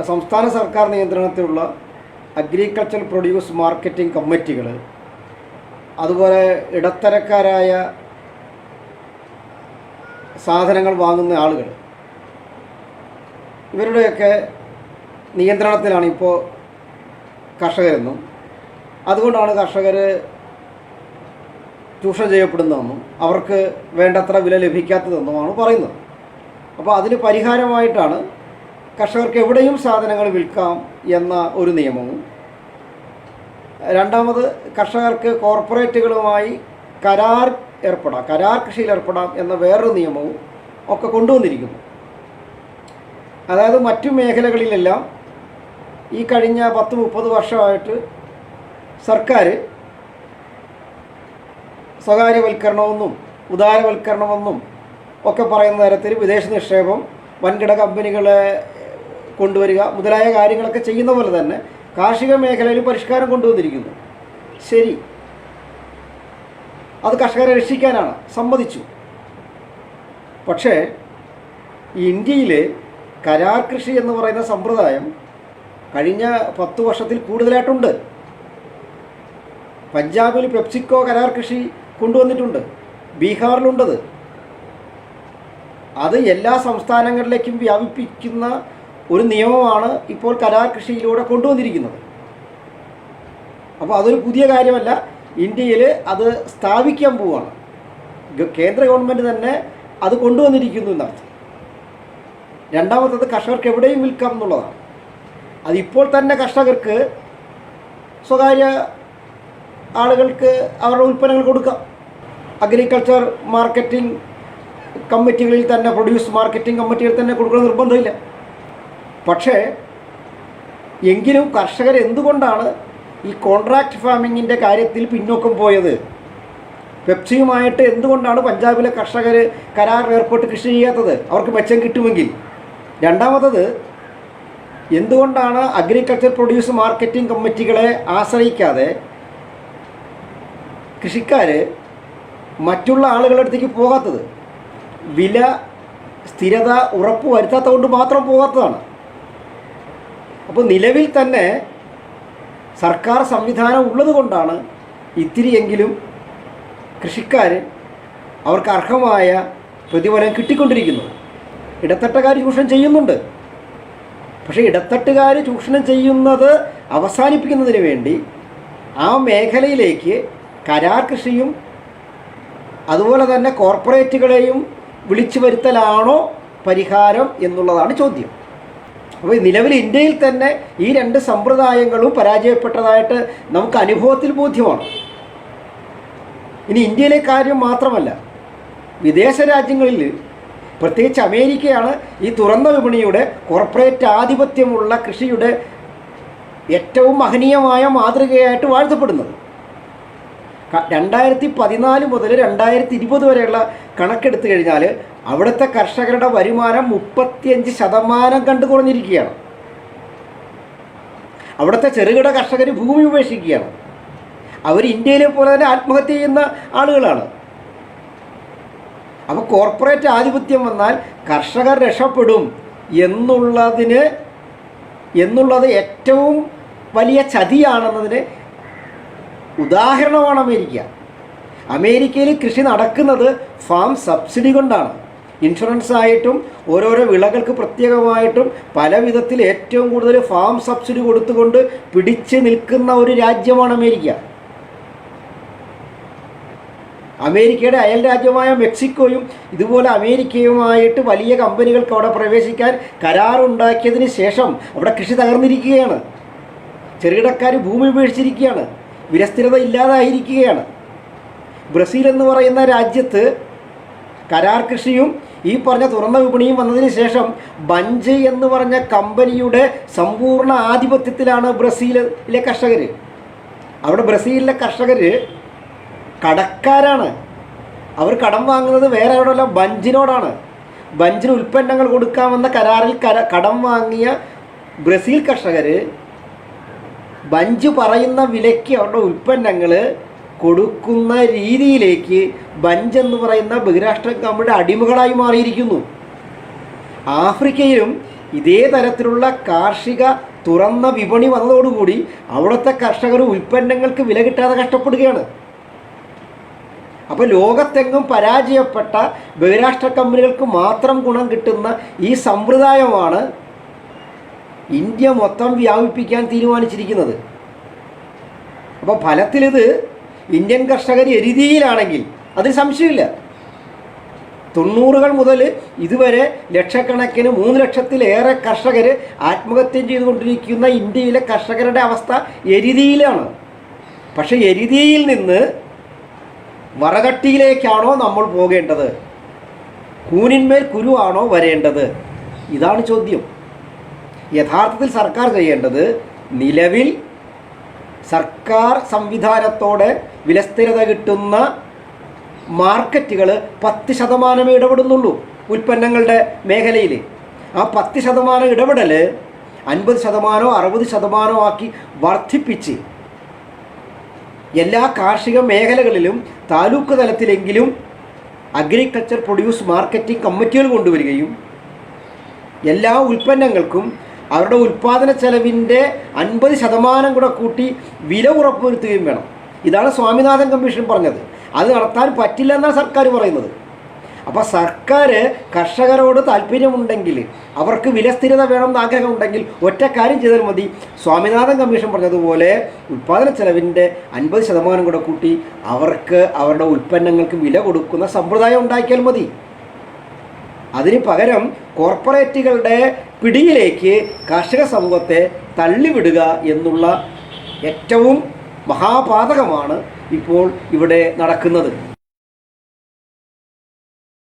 സംസ്ഥാന സർക്കാർ നിയന്ത്രണത്തിലുള്ള അഗ്രികൾച്ചർ പ്രൊഡ്യൂസ് മാർക്കറ്റിംഗ് കമ്മിറ്റികൾ അതുപോലെ ഇടത്തരക്കാരായ സാധനങ്ങൾ വാങ്ങുന്ന ആളുകൾ ഇവരുടെയൊക്കെ നിയന്ത്രണത്തിലാണ് ഇപ്പോൾ കർഷകരെന്നും അതുകൊണ്ടാണ് കർഷകർ ചൂഷണം ചെയ്യപ്പെടുന്നതെന്നും അവർക്ക് വേണ്ടത്ര വില ലഭിക്കാത്തതെന്നുമാണ് പറയുന്നത്. അപ്പോൾ അതിന് പരിഹാരമായിട്ടാണ് കർഷകർക്ക് എവിടെയും സാധനങ്ങൾ വിൽക്കാം എന്ന ഒരു നിയമവും. രണ്ടാമത് കർഷകർക്ക് കോർപ്പറേറ്റുകളുമായി കരാർ ഏർപ്പെടാം കരാർ കൃഷിയിൽ ഏർപ്പെടാം എന്ന വേറൊരു നിയമവും ഒക്കെ കൊണ്ടുവന്നിരിക്കുന്നു. അതായത് മറ്റു മേഖലകളിലെല്ലാം ഈ കഴിഞ്ഞ പത്ത് മുപ്പത് വർഷമായിട്ട് സർക്കാർ സ്വകാര്യവൽക്കരണമെന്നും ഉദാരവൽക്കരണമെന്നും ഒക്കെ പറയുന്ന തരത്തിൽ വിദേശ നിക്ഷേപം വൻകിട കമ്പനികളെ കൊണ്ടുവരിക മുതലായ കാര്യങ്ങളൊക്കെ ചെയ്യുന്ന പോലെ തന്നെ കാർഷിക മേഖലയിൽ പരിഷ്കാരം കൊണ്ടുവന്നിരിക്കുന്നു. ശരി. അത് കർഷകരെ രക്ഷിക്കാനാണ്. സമ്മതിച്ചു. പക്ഷേ ഈ ഇന്ത്യയിൽ കരാർ കൃഷി എന്ന് പറയുന്ന സമ്പ്രദായം കഴിഞ്ഞ പത്ത് വർഷത്തിൽ കൂടുതലായിട്ടുണ്ട്. പഞ്ചാബിൽ പെപ്സിക്കോ കരാർ കൃഷി കൊണ്ടുവന്നിട്ടുണ്ട്. ബീഹാറിലുണ്ടത്. അത് എല്ലാ സംസ്ഥാനങ്ങളിലേക്കും വ്യാപിപ്പിക്കുന്ന ഒരു നിയമമാണ് ഇപ്പോൾ കരാർ കൃഷിയിലൂടെ കൊണ്ടുവന്നിരിക്കുന്നത്. അപ്പോൾ അതൊരു പുതിയ കാര്യമല്ല. ഇന്ത്യയിൽ അത് സ്ഥാപിക്കാൻ പോവുകയാണ് കേന്ദ്ര ഗവൺമെന്റ് തന്നെ അത് കൊണ്ടുവന്നിരിക്കുന്നു എന്നർത്ഥം രണ്ടാമത്തത് കർഷകർക്ക് എവിടെയും വിൽക്കാം എന്നുള്ളതാണ്. അതിപ്പോൾ തന്നെ കർഷകർക്ക് സ്വകാര്യ ആളുകൾക്ക് അവരുടെ ഉൽപ്പന്നങ്ങൾ കൊടുക്കാം. അഗ്രികൾച്ചർ മാർക്കറ്റിംഗ് കമ്മിറ്റികളിൽ തന്നെ പ്രൊഡ്യൂസ് മാർക്കറ്റിംഗ് കമ്മിറ്റികളിൽ തന്നെ കൊടുക്കണം നിർബന്ധമില്ല. പക്ഷേ എങ്കിലും കർഷകർ എന്തുകൊണ്ടാണ് ഈ കോൺട്രാക്ട് ഫാമിങ്ങിന്റെ കാര്യത്തിൽ പിന്നോക്കം പോയത്? പെപ്സിയുമായിട്ട് എന്തുകൊണ്ടാണ് പഞ്ചാബിലെ കർഷകർ കരാർ ഏർപ്പെട്ട് കൃഷി ചെയ്യാത്തത്? അവർക്ക് മെച്ചം കിട്ടുമെങ്കിൽ. രണ്ടാമത്തത് എന്തുകൊണ്ടാണ് അഗ്രികൾച്ചർ പ്രൊഡ്യൂസ് മാർക്കറ്റിംഗ് കമ്മിറ്റികളെ ആശ്രയിക്കാതെ കൃഷിക്കാർ മറ്റുള്ള ആളുകളുടെ അടുത്തേക്ക് പോകാത്തത്? വില സ്ഥിരത ഉറപ്പ് വരുത്താത്തത് കൊണ്ട് മാത്രം പോകാത്തതാണ്. അപ്പോൾ നിലവിൽ തന്നെ സർക്കാർ സംവിധാനം ഉള്ളത് കൊണ്ടാണ് ഇത്തിരിയെങ്കിലും കൃഷിക്കാർ അവർക്ക് അർഹമായ പ്രതിഫലം കിട്ടിക്കൊണ്ടിരിക്കുന്നത്. ഇടത്തട്ടുകാർ ചൂഷണം ചെയ്യുന്നുണ്ട്. പക്ഷേ ഇടത്തട്ടുകാർ ചൂഷണം ചെയ്യുന്നത് അവസാനിപ്പിക്കുന്നതിന് വേണ്ടി ആ മേഖലയിലേക്ക് കരാർ കൃഷിയും അതുപോലെ തന്നെ കോർപ്പറേറ്റുകളെയും വിളിച്ചു വരുത്തലാണോ പരിഹാരം എന്നുള്ളതാണ് ചോദ്യം. അപ്പോൾ നിലവിൽ ഇന്ത്യയിൽ തന്നെ ഈ രണ്ട് സമ്പ്രദായങ്ങളും പരാജയപ്പെട്ടതായിട്ട് നമുക്ക് അനുഭവത്തിൽ ബോധ്യമാണ്. ഇനി ഇന്ത്യയിലെ കാര്യം മാത്രമല്ല വിദേശ രാജ്യങ്ങളിൽ പ്രത്യേകിച്ച് അമേരിക്കയാണ് ഈ തുറന്ന വിപണിയുടെ കോർപ്പറേറ്റ് ആധിപത്യമുള്ള കൃഷിയുടെ ഏറ്റവും മഹനീയമായ മാതൃകയായിട്ട് വാഴ്ത്തപ്പെടുന്നത്. രണ്ടായിരത്തി പതിനാല് മുതൽ രണ്ടായിരത്തി ഇരുപത് വരെയുള്ള കണക്കെടുത്തു കഴിഞ്ഞാൽ അവിടുത്തെ കർഷകരുടെ വരുമാനം മുപ്പത്തിയഞ്ച് ശതമാനം കണ്ടു കുറഞ്ഞിരിക്കുകയാണ്. അവിടുത്തെ ചെറുകിട കർഷകർ ഭൂമി ഉപേക്ഷിക്കുകയാണ്. അവർ ഇന്ത്യയിലെ പോലെ തന്നെ ആത്മഹത്യ ചെയ്യുന്ന ആളുകളാണ്. അപ്പോൾ കോർപ്പറേറ്റ് ആധിപത്യം വന്നാൽ കർഷകർ രക്ഷപ്പെടും എന്നുള്ളതിന് എന്നുള്ളത് ഏറ്റവും വലിയ ചതിയാണെന്നതിന് ഉദാഹരണമാണ് അമേരിക്ക. അമേരിക്കയിൽ കൃഷി നടക്കുന്നത് ഫാം സബ്സിഡി കൊണ്ടാണ്. ഇൻഷുറൻസ് ആയിട്ടും ഓരോരോ വിളകൾക്ക് പ്രത്യേകമായിട്ടും പല വിധത്തിൽ ഏറ്റവും കൂടുതൽ ഫാം സബ്സിഡി കൊടുത്തുകൊണ്ട് പിടിച്ച് നിൽക്കുന്ന ഒരു രാജ്യമാണ് അമേരിക്ക. അമേരിക്കയുടെ അയൽ രാജ്യമായ മെക്സിക്കോയും ഇതുപോലെ അമേരിക്കയുമായിട്ട് വലിയ കമ്പനികൾക്ക് അവിടെ പ്രവേശിക്കാൻ കരാറുണ്ടാക്കിയതിന് ശേഷം അവിടെ കൃഷി തകർന്നിരിക്കുകയാണ്. ചെറുകിടക്കാർ ഭൂമി ഉപേക്ഷിച്ചിരിക്കുകയാണ്. വിരസ്ഥിരത ഇല്ലാതായിരിക്കുകയാണ്. ബ്രസീൽ എന്ന് പറയുന്ന രാജ്യത്ത് കരാർ കൃഷിയും ഈ പറഞ്ഞ തുറന്ന വിപണിയും വന്നതിന് ശേഷം ബഞ്ച് എന്ന് പറഞ്ഞ കമ്പനിയുടെ സമ്പൂർണ ആധിപത്യത്തിലാണ് ബ്രസീലിലെ കർഷകർ അവിടെ ബ്രസീലിലെ കർഷകർ കടക്കാരാണ്. അവർ കടം വാങ്ങുന്നത് വേറെ എവിടെയല്ല ബഞ്ചിനോടാണ്. ബഞ്ചിന് ഉൽപ്പന്നങ്ങൾ കൊടുക്കാമെന്ന കരാറിൽ കര കടം വാങ്ങിയ ബ്രസീൽ കർഷകർ ബഞ്ച് പറയുന്ന വിലയ്ക്ക് അവരുടെ ഉൽപ്പന്നങ്ങൾ കൊടുക്കുന്ന രീതിയിലേക്ക് ബഞ്ച് എന്ന് പറയുന്ന ബഹിരാഷ്ട്ര കമ്പനിയുടെ അടിമകളായി മാറിയിരിക്കുന്നു. ആഫ്രിക്കയിലും ഇതേ തരത്തിലുള്ള കാർഷിക തുറന്ന വിപണി വന്നതോടുകൂടി അവിടുത്തെ കർഷകർ ഉൽപ്പന്നങ്ങൾക്ക് വില കിട്ടാതെ കഷ്ടപ്പെടുകയാണ്. അപ്പോൾ ലോകത്തെങ്ങും പരാജയപ്പെട്ട ബഹിരാഷ്ട്ര കമ്പനികൾക്ക് മാത്രം ഗുണം കിട്ടുന്ന ഈ സമ്പ്രദായമാണ് ഇന്ത്യ മൊത്തം വ്യാപിപ്പിക്കാൻ തീരുമാനിച്ചിരിക്കുന്നത്. അപ്പോൾ ഫലത്തിലിത് ഇന്ത്യൻ കർഷകർ എരുതിയിലാണെങ്കിൽ അതിൽ സംശയമില്ല. തൊണ്ണൂറുകൾ മുതൽ ഇതുവരെ ലക്ഷക്കണക്കിന് മൂന്ന് ലക്ഷത്തിലേറെ കർഷകർ ആത്മഹത്യ ചെയ്തുകൊണ്ടിരിക്കുന്ന ഇന്ത്യയിലെ കർഷകരുടെ അവസ്ഥ എരുതിയിലാണ് പക്ഷേ എരുതിയിൽ നിന്ന് വറകട്ടിയിലേക്കാണോ നമ്മൾ പോകേണ്ടത്? കൂനിന്മേൽ കുരുവാണോ വരേണ്ടത്? ഇതാണ് ചോദ്യം. യഥാർത്ഥത്തിൽ സർക്കാർ ചെയ്യേണ്ടത് നിലവിൽ സർക്കാർ സംവിധാനത്തോടെ വിലസ്ഥിരത കിട്ടുന്ന മാർക്കറ്റുകൾ പത്ത് ശതമാനമേ ഇടപെടുന്നുള്ളൂ ഉൽപ്പന്നങ്ങളുടെ മേഖലയിൽ ആ പത്ത് ശതമാനം ഇടപെടൽ അൻപത് ശതമാനമോ അറുപത് ശതമാനമോ ആക്കി വർദ്ധിപ്പിച്ച് എല്ലാ കാർഷിക മേഖലകളിലും താലൂക്ക് തലത്തിലെങ്കിലും അഗ്രികൾച്ചർ പ്രൊഡ്യൂസ് മാർക്കറ്റിംഗ് കമ്മിറ്റികൾ കൊണ്ടുവരികയും എല്ലാ ഉൽപ്പന്നങ്ങൾക്കും അവരുടെ ഉൽപ്പാദന ചെലവിന്റെ അൻപത് ശതമാനം കൂടെ കൂട്ടി വില ഉറപ്പുവരുത്തുകയും വേണം. ഇതാണ് സ്വാമിനാഥൻ കമ്മീഷൻ പറഞ്ഞത്. അത് നടത്താൻ പറ്റില്ല എന്നാണ് സർക്കാർ പറയുന്നത്. അപ്പോൾ സർക്കാർ കർഷകരോട് താല്പര്യമുണ്ടെങ്കിൽ അവർക്ക് വില വിലസ്ഥിരത വേണമെന്ന് ആഗ്രഹമുണ്ടെങ്കിൽ ഒറ്റ കാര്യം ചെയ്താൽ മതി. സ്വാമിനാഥൻ കമ്മീഷൻ പറഞ്ഞതുപോലെ ഉൽപ്പാദന ചെലവിന്റെ അൻപത് ശതമാനം കൂടെ കൂട്ടി അവർക്ക് അവരുടെ ഉൽപ്പന്നങ്ങൾക്ക് വില കൊടുക്കുന്ന സമ്പ്രദായം ഉണ്ടാക്കിയാൽ മതി. അതിന് പകരം കോർപ്പറേറ്റുകളുടെ പിടിയിലേക്ക് കാർഷിക സമൂഹത്തെ തള്ളിവിടുക എന്നുള്ള ഏറ്റവും മഹാപാതകമാണ് ഇപ്പോൾ ഇവിടെ നടക്കുന്നത്.